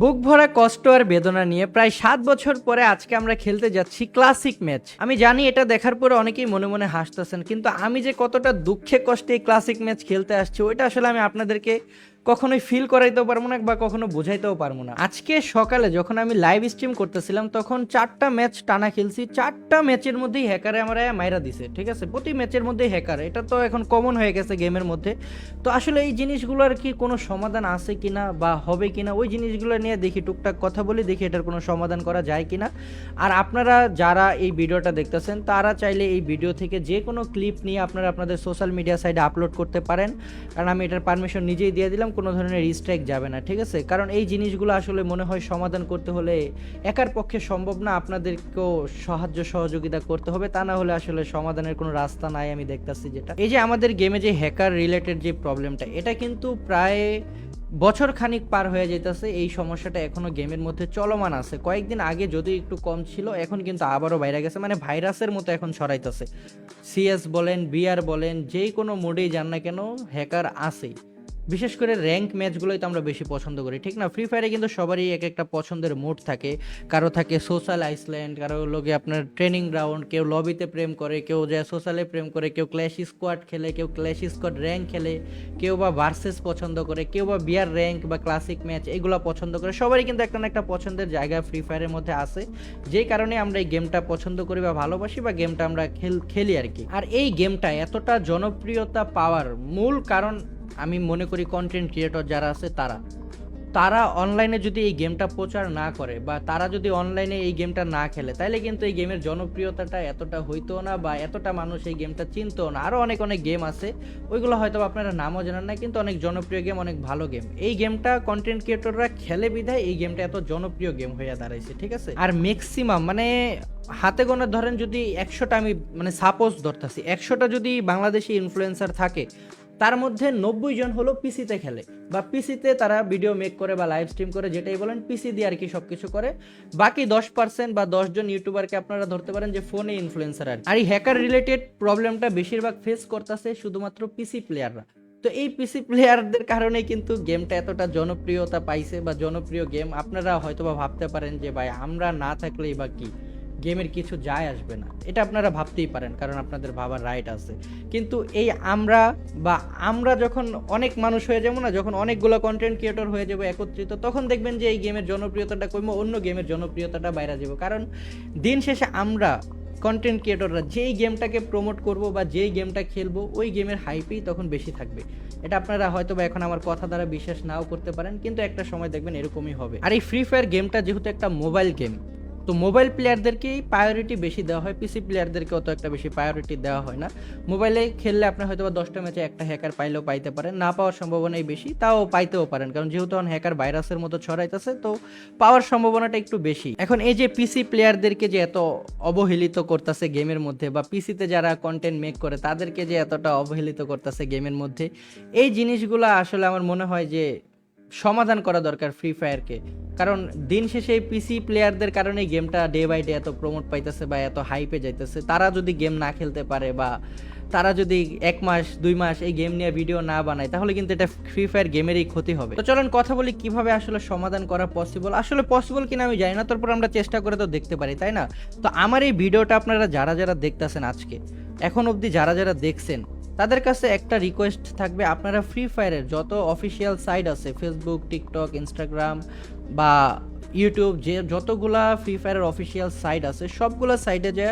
বুক ভরা কষ্ট আর বেদনা নিয়ে প্রায় সাত বছর পরে আজকে আমরা খেলতে যাচ্ছি ক্লাসিক ম্যাচ। আমি জানি এটা দেখার পরে অনেকেই মনে মনে হাসতেছেন, কিন্তু আমি যে কতটা দুঃখে কষ্টে এই ক্লাসিক ম্যাচ খেলতে আসছি, ওইটা আসলে আমি আপনাদেরকে কখনোই ফিল করাইতেও পারব না বা কখনো বোঝাইতেও পারব না। আজকে সকালে যখন আমি লাইভ স্ট্রিম করতেছিলাম, তখন চারটা ম্যাচ টানা খেলছি। চারটা ম্যাচের মধ্যেই হ্যাকারে আমার মাইরা দিছে, ঠিক আছে? প্রতি ম্যাচের মধ্যেই হ্যাকার এটা তো এখন কমন হয়ে গেছে গেমের মধ্যে। তো আসলে এই জিনিসগুলোর কি কোনো সমাধান আছে কিনা বা হবে কিনা, ওই জিনিসগুলো নিয়ে দেখি, টুকটাক কথা বলি, দেখি এটার কোনো সমাধান করা যায় কিনা। আর আপনারা যারা এই ভিডিওটা দেখতেছেন, তারা চাইলে এই ভিডিও থেকে যে কোনো ক্লিপ নিয়ে আপনারা আপনাদের সোশ্যাল মিডিয়া সাইডে আপলোড করতে পারেন। কারণ আমি এটার পারমিশন নিজেই দিয়ে দিলাম। কোনো ধরনের রিস্ট্রাইক যাবে না, ঠিক আছে? কারণ এই জিনিসগুলো আসলে মনে হয় সমাধান করতে হলে একার পক্ষে সম্ভব না, আপনাদেরকেও সাহায্য সহযোগিতা করতে হবে, তা না হলে আসলে সমাধানের কোনো রাস্তা নাই, আমি দেখতাছি যেটা। এই যে আমাদের গেমে যে হ্যাকার রিলেটেড যে প্রবলেমটা এটা কিন্তু প্রায় বছর খানিক পার হয়ে যেতেছে এই সমস্যাটা এখনও গেমের মধ্যে চলমান আছে। কয়েকদিন আগে যদি একটু কম ছিল, এখন কিন্তু আবারও বাইরে গেছে মানে ভাইরাসের মতো এখন ছড়াইতেছে। সিএস বলেন বিআর বলেন, যেই কোনো মোডেই যান না কেন হ্যাকার আছেই। বিশেষ করে র্যাঙ্ক ম্যাচগুলোই তো আমরা বেশি পছন্দ করি, ঠিক না? ফ্রি ফায়ারে কিন্তু সবারই এক একটা পছন্দের মোড থাকে। কারও থাকে সোশ্যাল আইসল্যান্ড কারও লোকে আপনার ট্রেনিং গ্রাউন্ড কেউ লবিতে প্রেম করে, কেউ যায় সোশ্যালে প্রেম করে, কেউ ক্ল্যাশ স্কোয়াড খেলে, কেউ ক্ল্যাশ স্কোয়াড র্যাঙ্ক খেলে, কেউ বা ভার্সেস পছন্দ করে, কেউ বা বিয়ার র্যাঙ্ক বা ক্লাসিক ম্যাচ এগুলো পছন্দ করে। সবারই কিন্তু একটা না একটা পছন্দের জায়গা ফ্রি ফায়ারের মধ্যে আছে। যেই কারণে আমরা এই গেমটা পছন্দ করি বা ভালোবাসি বা গেমটা আমরা খেল, খেলি আর কি। আর এই গেমটা এতটা জনপ্রিয়তা পাওয়ার মূল কারণ আমি মনে করি কন্টেন্ট ক্রিয়েটর যারা আছে তারা। তারা অনলাইনে যদি এই গেমটা প্রচার না করে বা তারা যদি অনলাইনে এই গেমটা না খেলে তাহলে কিন্তু এই গেমের জনপ্রিয়তাটা এতটা হইতো না বা এতটা মানুষ এই গেমটা চিনতো না। আরও অনেক অনেক গেম আছে, ওইগুলো হয়তো আপনারা নামও জানেন না, কিন্তু অনেক জনপ্রিয় গেম অনেক ভালো গেম এই গেমটা কন্টেন্ট ক্রিয়েটররা খেলে বিধায় এই গেমটা এত জনপ্রিয় গেম হয়ে দাঁড়াইছে, ঠিক আছে? আর ম্যাক্সিমাম মানে হাতে গোনা ধরেন যদি একশোটা আমি মানে সাপোজ ধরতেছি, একশোটা যদি বাংলাদেশি ইনফ্লুয়েন্সার থাকে তার মধ্যে নব্বই জন হলো পিসিতে খেলে বা পিসিতে তারা ভিডিও মেক করে বা লাইভ স্ট্রিম করে, যেটাই বলেন, পিসি দিয়ে আর কি সব কিছু করে। বাকি দশ পার্সেন্ট বা দশজন ইউটিউবারকে আপনারা ধরতে পারেন যে ফোনে ইনফ্লুয়েন্সার আর আর এই হ্যাকার রিলেটেড প্রবলেমটা বেশিরভাগ ফেস করতেছে শুধুমাত্র পিসি প্লেয়াররা তো এই পিসি প্লেয়ারদের কারণে কিন্তু গেমটা এতটা জনপ্রিয়তা পাইছে বা জনপ্রিয় গেম আপনারা হয়তো বা ভাবতে পারেন যে, ভাই, আমরা না থাকলেই বা কি? গেমের কিছু যায় আসবে না। এটা আপনারা ভাবতেই পারেন, কারণ আপনাদের ভাবার রাইট আছে। কিন্তু এই আমরা বা আমরা যখন অনেক মানুষ হয়ে যাব না, যখন অনেকগুলো কন্টেন্ট ক্রিয়েটর হয়ে যাব একত্রিত, তখন দেখবেন যে এই গেমের জনপ্রিয়তাটা কমে অন্য গেমের জনপ্রিয়তাটা বাইরে যাব। কারণ দিন শেষে আমরা কন্টেন্ট ক্রিয়েটররা যেই গেমটাকে প্রমোট করব বা যেই গেমটা খেলব, ওই গেমের হাইপেই তখন বেশি থাকবে। এটা আপনারা হয়তো বা এখন আমার কথা দ্বারা বিশ্বাস নাও করতে পারেন, কিন্তু একটা সময় দেখবেন এরকমই হবে। আর এই ফ্রি ফায়ার গেমটা যেহেতু একটা মোবাইল গেম তো মোবাইল প্লেয়ারদেরকেই প্রায়োরিটি বেশি দেওয়া হয় পিসি প্লেয়ারদেরকে অত একটা বেশি প্রায়োরিটি দেওয়া হয় না। মোবাইলে খেললে আপনি হয়তো বা দশটা ম্যাচে একটা হ্যাকার পাইলেও পাইতে পারেন, না পাওয়ার সম্ভাবনাই বেশি, তাও পাইতেও পারেন, কারণ যেহেতু এখন হ্যাকার ভাইরাসের মতো ছড়াইতেছে, তো পাওয়ার সম্ভাবনাটা একটু বেশি। এখন এই যে পিসি প্লেয়ারদেরকে যে এত অবহেলিত করতেছে গেমের মধ্যে, বা পিসিতে যারা কন্টেন্ট মেক করে, তাদেরকে যে এতটা অবহেলিত করতেছে গেমের মধ্যে, এই জিনিসগুলো আসলে আমার মনে হয় যে সমাধান করা দরকার ফ্রি ফায়ারকে কারণ দিন শেষে পিসি প্লেয়ারদের কারণে গেমটা ডে বাই ডে এত প্রমোট পাইতেছে বা এত হাইপে যাইতেছে। তারা যদি গেম না খেলতে পারে বা তারা যদি এক মাস, দুই মাস এই গেম নিয়ে ভিডিও না বানায়, তাহলে কিন্তু এটা ফ্রি ফায়ার গেমেরই ক্ষতি হবে। তো চলেন কথা বলি কীভাবে আসলে সমাধান করা পসিবল আসলে পসিবল কিনা আমি জানি না, তারপর আমরা চেষ্টা করে তো দেখতে পারি, তাই না? তো আমার এই ভিডিওটা আপনারা যারা যারা দেখতেছেন আজকে, এখন অবধি যারা যারা দেখছেন তাদের কাছে একটা রিকোয়েস্ট থাকবে, আপনারা ফ্রি ফায়ারের যত অফিসিয়াল সাইট আছে ফেসবুক টিকটক ইনস্টাগ্রাম বা ইউটিউব যে যতগুলা ফ্রি ফায়ারের অফিসিয়াল সাইট আছে, সবগুলো সাইটে যে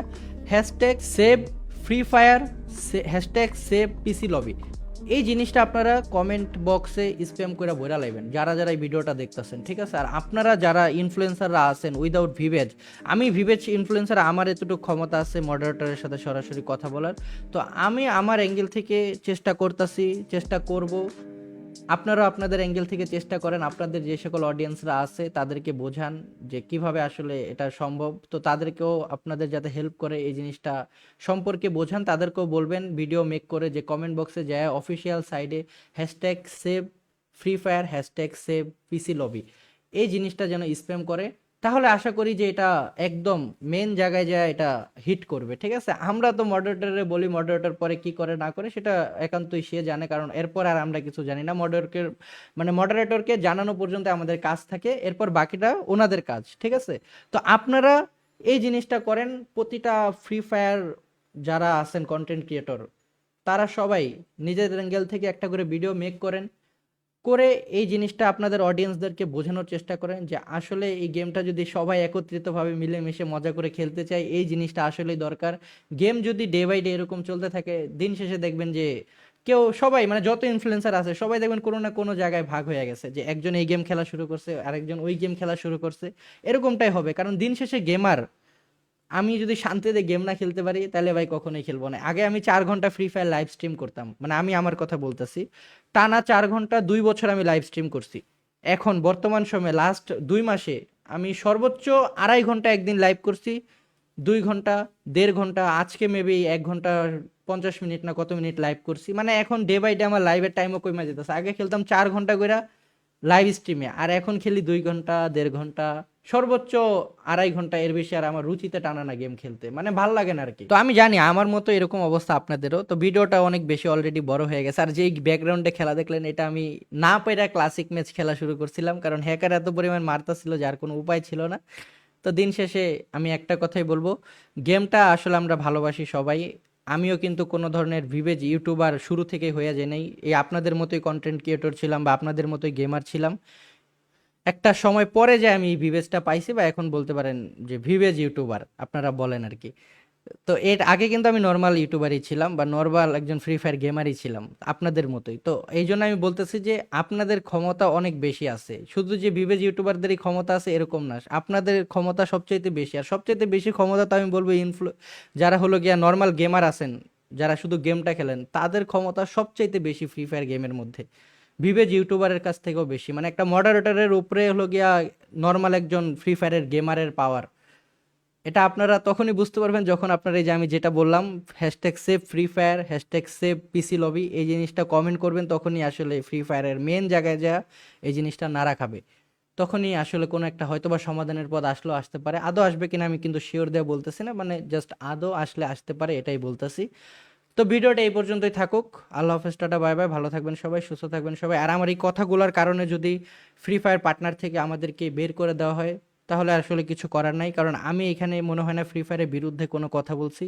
hashtag save free fire hashtag save PC lobby এই জিনিসটা আপনারা কমেন্ট বক্সে স্প্যাম করে বইরা লাইবেন। যারা যারা এই ভিডিওটা দেখতেছেন, ঠিক আছে? আর আপনারা যারা ইনফ্লুয়েন্সাররা আছেন উইদাউট ভিভেজ আমি ভিভেজ ইনফ্লুয়েন্সার আমার এতটুকু ক্ষমতা আছে মডারেটরের সাথে সরাসরি কথা বলার। তো আমি আমার অ্যাঙ্গেল থেকে চেষ্টা করতেছি, চেষ্টা করব আপনারাও আপনাদের অ্যাঙ্গেল থেকে চেষ্টা করেন, আপনাদের যে সকল অডিয়েন্সরা আছে তাদেরকে বোঝান যে কীভাবে আসলে এটা সম্ভব। তো তাদেরকেও আপনাদের যাতে হেল্প করে এই জিনিসটা সম্পর্কে বোঝান, তাদেরকেও বলবেন, ভিডিও মেক করে যে কমেন্ট বক্সে যায় অফিসিয়াল সাইডে hashtag save free fire hashtag save PC lobby এই জিনিসটা যেন স্প্যাম করে তাহলে আশা করি যে এটা একদম মেন জায়গায় যায়, এটা হিট করবে, ঠিক আছে? আমরা তো মডারেটরে বলি মডারেটর পরে কি করে না করে, সেটা একান্তই সে জানে, কারণ এরপর আর আমরা কিছু জানি না। মডারেটরকে মানে মডারেটরকে জানানো পর্যন্ত আমাদের কাজ থাকে, এরপর বাকিটা ওনাদের কাজ, ঠিক আছে? তো আপনারা এই জিনিসটা করেন, প্রতিটা ফ্রি ফায়ার যারা আছেন কন্টেন্ট ক্রিয়েটর তারা সবাই নিজেদের অ্যাঙ্গেল থেকে একটা করে ভিডিও মেক করেন। করে এই জিনিসটা আপনাদের অডিয়েন্সদেরকে বোঝানোর চেষ্টা করেন যে আসলে এই গেমটা যদি সবাই একত্রিতভাবে মিলেমিশে মজা করে খেলতে চায়, এই জিনিসটা আসলেই দরকার। গেম যদি ডে বাই ডে এরকম চলতে থাকে, দিন শেষে দেখবেন যে কেউ সবাই মানে যত ইনফ্লুয়েন্সার আছে, সবাই দেখবেন কোনো না কোনো জায়গায় ভাগ হয়ে গেছে যে একজন এই গেম খেলা শুরু করছে, আরেকজন ওই গেম খেলা শুরু করছে। এরকমটাই হবে, কারণ দিন শেষে গেমার আমি যদি শান্তিতে গেম না খেলতে পারি, তাহলে ভাই কখনোই খেলব না। আগে আমি চার ঘণ্টা ফ্রি ফায়ার লাইভ স্ট্রিম করতাম। মানে আমি আমার কথা বলতেছি। টানা চার ঘণ্টা দুই বছর আমি লাইভ স্ট্রিম করছি। এখন বর্তমান সময়ে লাস্ট দুই মাসে আমি সর্বোচ্চ আড়াই ঘণ্টা একদিন লাইভ করছি। দুই ঘণ্টা, দেড় ঘণ্টা, আজকে মেবি এক ঘণ্টা পঞ্চাশ মিনিট না কত মিনিট লাইভ করছি। মানে এখন ডে বাই ডে আমার লাইভের টাইমও কমে যেতেছে আগে খেলতাম চার ঘণ্টা করে লাইভ স্ট্রিমে আর এখন খেলি দুই ঘণ্টা, দেড় ঘণ্টা, সর্বোচ্চ আড়াই ঘণ্টা। এর বেশি আর আমার রুচিতে টানা না গেম খেলতে। মানে ভালো লাগে না আর কি। তো আমি জানি, আমার মতো এরকম অবস্থা আপনাদেরও। তো ভিডিওটা অনেক বেশি অলরেডি বড় হয়ে গেছে। আর যেই ব্যাকগ্রাউন্ডে খেলা দেখলেন, এটা আমি না পেরা ক্লাসিক ম্যাচ খেলা শুরু করছিলাম। কারণ হ্যাকার এত পরিমাণ মারতা ছিল যার কোনো উপায় ছিল না। তো দিন শেষে আমি একটা কথাই বলব গেমটা আসলে আমরা ভালোবাসি সবাই। আমিও কিন্তু কোনো ধরনের ভিভেজ ইউটিউবার শুরু থেকে হয়ে যায় নাই। এই আপনাদের মতোই কন্টেন্ট ক্রিয়েটর ছিলাম বা আপনাদের মতোই গেমার ছিলাম। একটা সময় পরে যে আমি এই ভিভেজটা পাইছি বা এখন বলতে পারেন যে ভিভেজ ইউটিউবার, আপনারা বলেন আর কি। তো এর আগে কিন্তু আমি নর্মাল ইউটিউবারই ছিলাম বা নর্মাল একজন ফ্রি ফায়ার গেমারই ছিলাম, আপনাদের মতোই। তো এই জন্য আমি বলতেছি যে আপনাদের ক্ষমতা অনেক বেশি আছে। শুধু যে বিবেজ ইউটিউবারদেরই ক্ষমতা আছে এরকম না, আপনাদের ক্ষমতা সবচাইতে বেশি। আর সবচাইতে বেশি ক্ষমতা তো আমি বলব ইনফ্লু যারা হলো গিয়া নর্মাল গেমার আছেন, যারা শুধু গেমটা খেলেন, তাদের ক্ষমতা সবচাইতে বেশি ফ্রি ফায়ার গেমের মধ্যে। বিবেজ ইউটিউবারের কাছ থেকেও বেশি। মানে একটা মডারেটরের উপরে হলো গিয়া নর্মাল একজন ফ্রি ফায়ারের গেমারের পাওয়ার এটা আপনারা তখনই বুঝতে পারবেন যখন আপনারা এই যে আমি যেটা বললাম hashtag save free fire hashtag save PC lobby এই জিনিসটা কমেন্ট করবেন তখনই আসলে ফ্রি ফায়ারের মেন জায়গায় যা এই জিনিসটা না রাখাবে। তখনই আসলে কোনো একটা হয়তো বা সমাধানের পথ আসলেও আসতে পারে। আদৌ আসবে কিনা আমি কিন্তু শিওর দেওয়া বলতেছি না মানে জাস্ট আদৌ আসলে আসতে পারে এটাই বলতেছি। তো ভিডিওটা এই পর্যন্তই থাকুক। আল্লাহ হাফেজ, টাটা, বাই বাই। ভালো থাকবেন সবাই, সুস্থ থাকবেন সবাই। আর আমার এই কথাগুলোর কারণে যদি ফ্রি ফায়ার পার্টনার থেকে আমাদেরকে বের করে দেওয়া হয় তাহলে আসলে কিছু করার নাই। কারণ আমি এখানে মনে হয় না ফ্রি ফায়ারের বিরুদ্ধে কোনো কথা বলছি।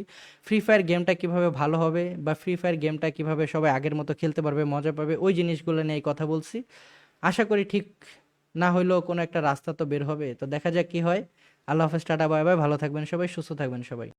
ফ্রি ফায়ার গেমটা কীভাবে ভালো হবে বা ফ্রি ফায়ার গেমটা কীভাবে সবাই আগের মতো খেলতে পারবে, মজা পাবে, ওই জিনিসগুলো নিয়ে কথা বলছি। আশা করি ঠিক না হইলেও কোনো একটা রাস্তা তো বের হবে। তো দেখা যাক কি হয়। আল্লাহ হাফেজ, টাটা, বাই বাই। ভালো থাকবেন সবাই, সুস্থ থাকবেন সবাই।